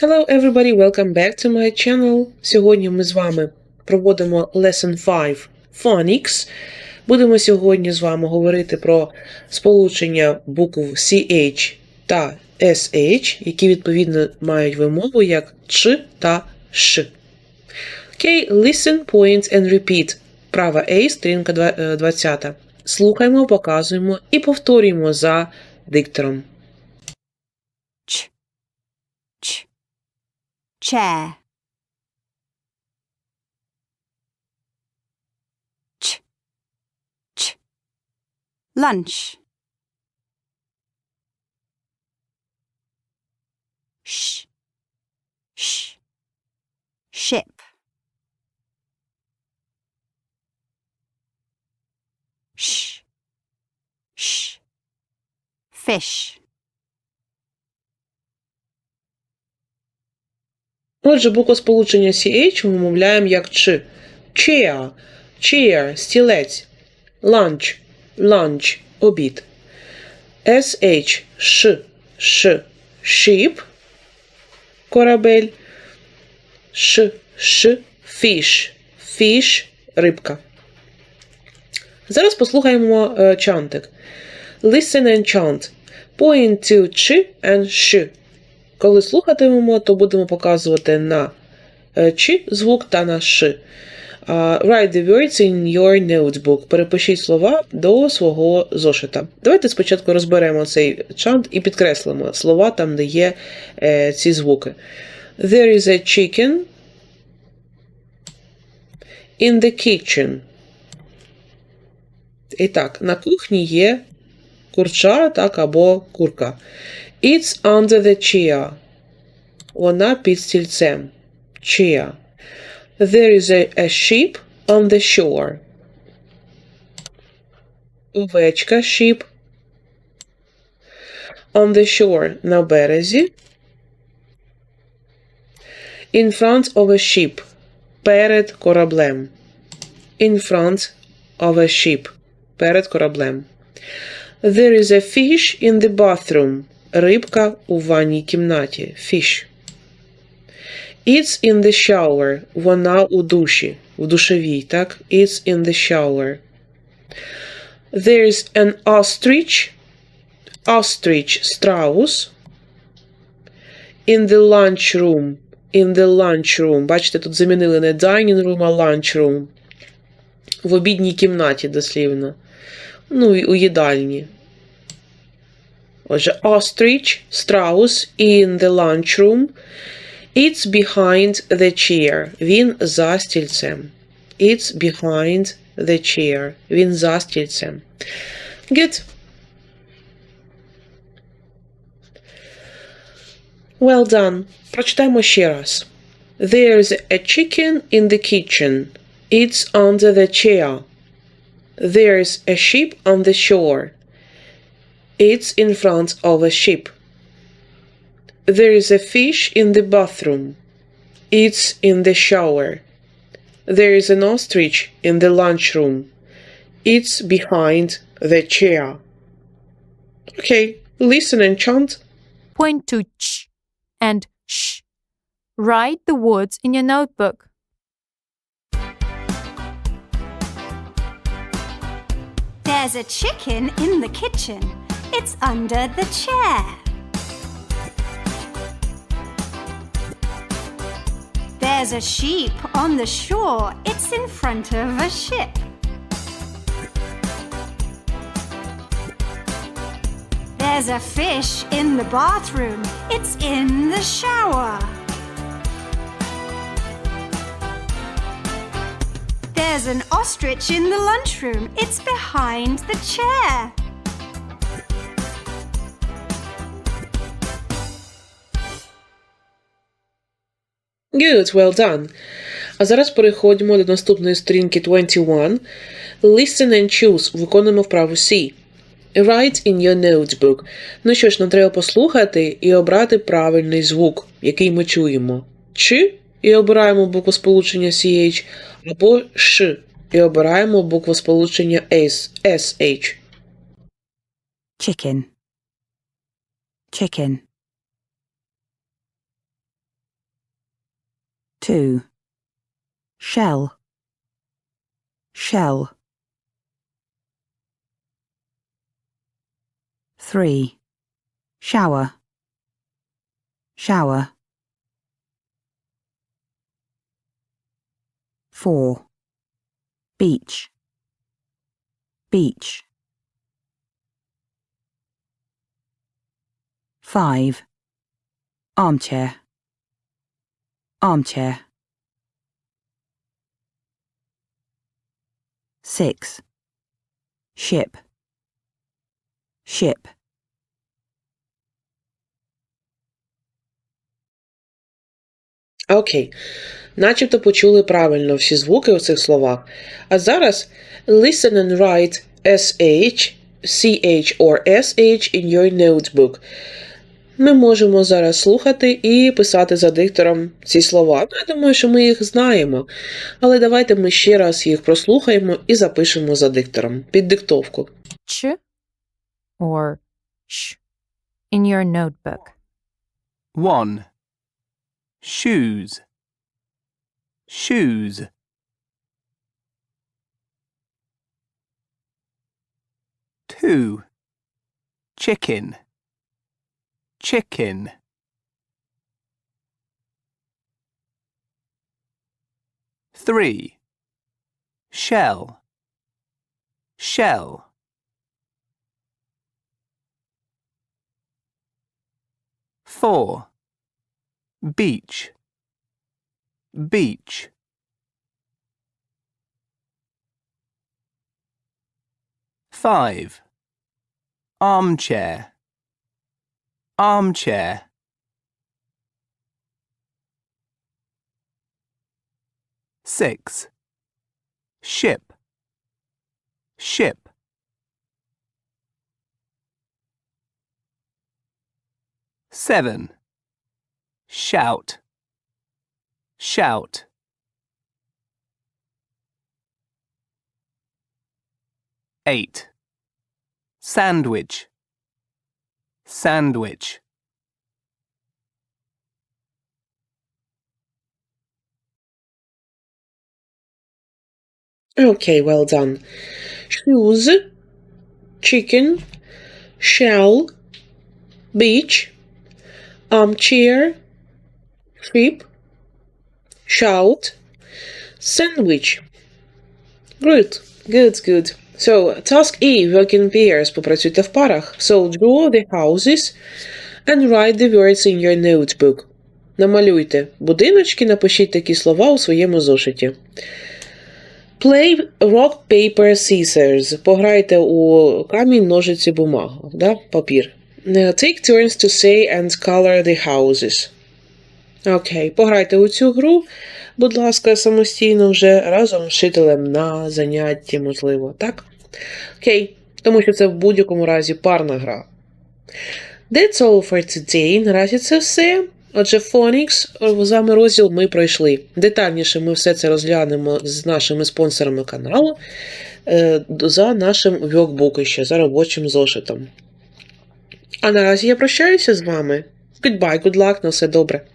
Hello everybody, welcome back to my channel. Сьогодні ми з вами проводимо Lesson 5 Phonics. Будемо сьогодні з вами говорити про сполучення букв CH та SH, які відповідно мають вимову як Ч та Ш. Окей, okay, listen, points and repeat. Права A, сторінка 20. Е, слухаємо, показуємо і повторюємо за диктором. Ч. Ч. Че. Ч. Ч. Lunch. Sh. Sh. Ship. fish. Отже, буквосполучення CH ми вимовляємо як Ч. Chair, chair, стілець. Lunch, lunch, обід. SH, ш, ш, sheep, корабель. Ш, ш, fish, fish, рибка. Зараз послухаємо е, чантик. Listen and chant поінтів чи and «щ». Коли слухатимемо, то будемо показувати на е, чи звук та на «ш». Uh, write the words in your notebook. Перепишіть слова до свого зошита. Давайте спочатку розберемо цей чант і підкреслимо слова там, де є е, ці звуки. There is a chicken in the kitchen. І так, на кухні є курча, так, або курка. It's under the chair. Вона під стільцем. Chair. There is a, a sheep on the shore. Овечка sheep. On the shore на березі. In front of a ship. Перед кораблем. In front of a ship. Перед кораблем. There is a fish in the bathroom. Рибка у ванній кімнаті. Fish. It's in the shower. Вона у душі. В душевій. так? It's in the shower. There's an ostrich. Ostrich страус. In the lunchroom. In the lunchroom. Бачите, тут замінили не dining room, а lunchroom. В обідній кімнаті дослівно. Ну, і у їдальні. Отже, ostrich, страус in the lunchroom. It's behind the chair. Він за стільцем. It's behind the chair. Він за стільцем. Good. Well done. Прочитаємо ще раз. There's a chicken in the kitchen. It's under the chair. There's a ship on the shore. It's in front of a ship. There is a fish in the bathroom. It's in the shower. There is an ostrich in the lunchroom. It's behind the chair. Okay, listen and chant. Point to ch and sh. Write the words in your notebook. There's a chicken in the kitchen. It's under the chair. There's a sheep on the shore. It's in front of a ship. There's a fish in the bathroom. It's in the shower. There's an ostrich in the lunchroom. It's behind the chair. Good, well done. А зараз переходимо до наступної сторінки 21. Listen and choose. Виконуємо вправу C. Write in your notebook. Ну що ж, нам треба послухати і обрати правильний звук, який ми чуємо. Ч і обираємо букву сполучення CH, або Ш і обираємо букву сполучення S, SH. Chicken. Chicken. 2. Shell. Shell. 3. Shower. Shower. 4. Beach. Beach. 5. Armchair. Armchair. 6. Ship. Ship. Окей, начебто почули правильно всі звуки у цих словах. А зараз listen and write SH, CH or SH in your notebook. ми можемо зараз слухати і писати за диктором ці слова. Ну, я думаю, що ми їх знаємо, але давайте ми ще раз їх прослухаємо і запишемо за диктором під диктовку. Ч or sh in your notebook. 1. Shoes. Shoes. Two. Chicken. chicken three shell shell four beach beach five armchair armchair six ship ship seven shout shout eight sandwich Sandwich Okay, well done. Shoes, chicken, shell, beach, armchair, trip, shout, sandwich. Good, good, good. So, task E, Working in pairs. Попрацюйте в парах. So, draw the houses and write the words in your notebook. Намалюйте будиночки, напишіть такі слова у своєму зошиті. Play rock, paper, scissors. Пограйте у камінь, ножиці, бумагу. Да? Папір. Е, take turns to say and color the houses. Окей, пограйте у цю гру, будь ласка, самостійно вже разом з вчителем на занятті, можливо, так? Окей, тому що це в будь-якому разі парна гра. That's all for today. Наразі це все. Отже, Phonics, з вами розділ ми пройшли. Детальніше ми все це розглянемо з нашими спонсорами каналу е, за нашим workbook ще, за робочим зошитом. А наразі я прощаюся з вами. Goodbye, good luck, на все добре.